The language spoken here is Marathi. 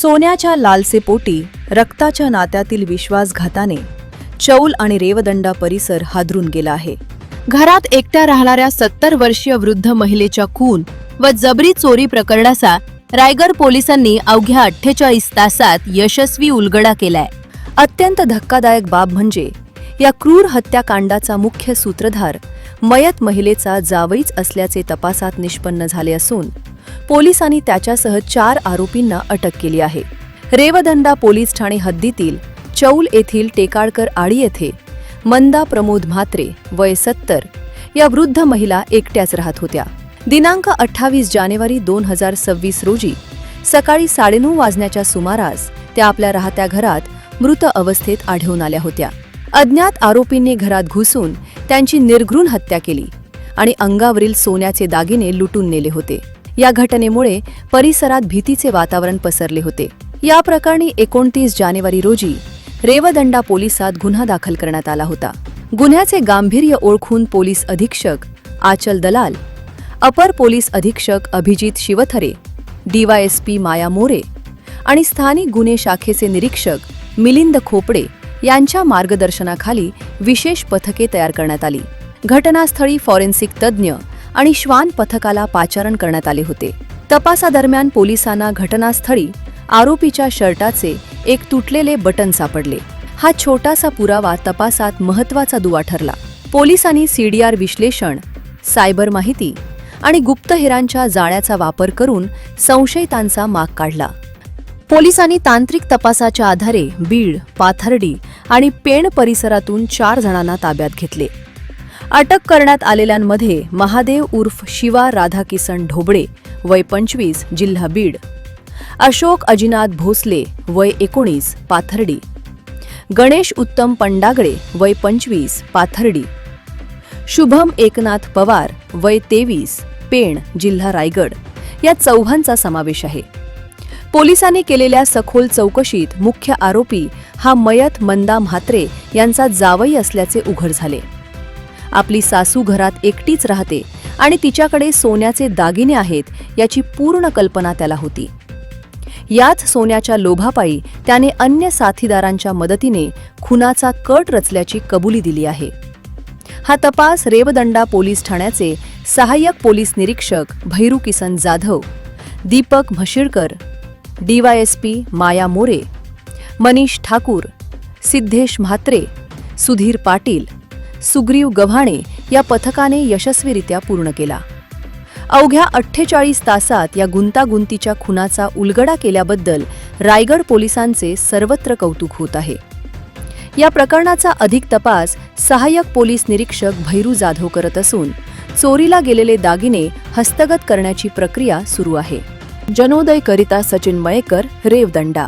सोन्याच्या लालसेपोटी रक्ताच्या नात्यातील विश्वासघाताने चौल आणि रेवदंडा परिसर हादरून गेला आहे. घरात एकट्या राहणाऱ्या सत्तर वर्षीय वृद्ध महिलेच्या खून व जबरी चोरी प्रकरणाचा रायगड पोलिसांनी अवघ्या अठ्ठेचाळीस तासात यशस्वी उलगडा केलाय. अत्यंत धक्कादायक बाब म्हणजे या क्रूर हत्याकांडाचा मुख्य सूत्रधार मयत महिलेचा जावईच असल्याचे तपासात निष्पन्न झाले असून पोलिसांनी त्याच्यासह चार आरोपींना अटक केली आहे. रेवदंडा पोलीस ठाणे हद्दीतील चौल येथील टेकाळकर आडी येथे मंदा प्रमोद म्हात्रे वय सत्तर या वृद्ध महिला एकट्याच राहत होत्या. दिनांक अठ्ठावीस जानेवारी दोन हजार सव्वीस रोजी सकाळी साडेनऊ वाजण्याच्या सुमारास त्या आपल्या राहत्या घरात मृत अवस्थेत आढळून आल्या होत्या. अज्ञात आरोपींनी घरात घुसून त्यांची निर्घृण हत्या केली आणि अंगावरील सोन्याचे दागिने लुटून नेले होते. या घटनेमुळे परिसरात भीतीचे वातावरण पसरले होते. या प्रकरणी एकोणतीस जानेवारी रोजी रेवदंडा पोलिसात गुन्हा दाखल करण्यात आला होता. गुन्ह्याचे गांभीर्य ओळखून पोलीस अधीक्षक आचल दलाल अपर पोलीस अधीक्षक अभिजित शिवथरे डीवायएसपी माया मोरे आणि स्थानिक गुन्हे शाखेचे निरीक्षक मिलिंद खोपडे यांच्या मार्गदर्शनाखाली विशेष पथके तयार करण्यात आली. घटनास्थळी फॉरेन्सिक तज्ज्ञ आणि श्वान पथकाला पाचारण करण्यात आले होते. तपासादरम्यान पोलिसांना घटनास्थळी आरोपीच्या शर्टाचे एक तुटलेले बटन सापडले. हा छोटासा पुरावा तपासात महत्त्वाचा दुवा ठरला. पोलिसांनी सीडीआर विश्लेषण सायबर माहिती आणि गुप्तहेरांच्या जाळ्याचा वापर करून संशयितांचा माग काढला. पोलिसांनी तांत्रिक तपासाच्या आधारे बीड पाथर्डी आणि पेण परिसरातून चार जणांना ताब्यात घेतले. अटक करण्यात आलेल्यांमध्ये महादेव उर्फ शिवा राधाकिसन ढोबळे वय पंचवीस जिल्हा बीड. अशोक अजिनाथ भोसले वय एकोणीस पाथर्डी. गणेश उत्तम पंडागळे वय पंचवीस पाथर्डी. शुभम एकनाथ पवार वय तेवीस पेण जिल्हा रायगड. या चौघांचा समावेश आहे. पोलिसांनी केलेल्या सखोल चौकशीत मुख्य आरोपी हा मयत मंदा म्हात्रे यांचा जावई असल्याचे उघड झाले. आपली सासू घरात एकटीच राहते आणि तिच्याकडे सोन्याचे दागिने आहेत याची पूर्ण कल्पना त्याला होती. याच सोन्याच्या लोभापायी त्याने अन्य साथीदारांच्या मदतीने खुनाचा कट रचल्याची कबुली दिली आहे. हा तपास रेवदंडा पोलीस ठाण्याचे सहाय्यक पोलीस निरीक्षक भैरू किसन जाधव दीपक म्हशिळकर डीवायएसपी माया मोरे मनीष ठाकूर सिद्धेश म्हात्रे सुधीर पाटील सुग्रीव गव्हाणे या पथकाने यशस्वीरित्या पूर्ण केला. अवघ्या अठ्ठेचाळीस तासात या गुंतागुंतीच्या खुनाचा उलगडा केल्याबद्दल रायगड पोलिसांचे सर्वत्र कौतुक होत आहे. या प्रकरणाचा अधिक तपास सहाय्यक पोलीस निरीक्षक भैरू जाधव करत असून चोरीला गेलेले दागिने हस्तगत करण्याची प्रक्रिया सुरू आहे. जनोदय करिता सचिन मयेकर रेवदंडा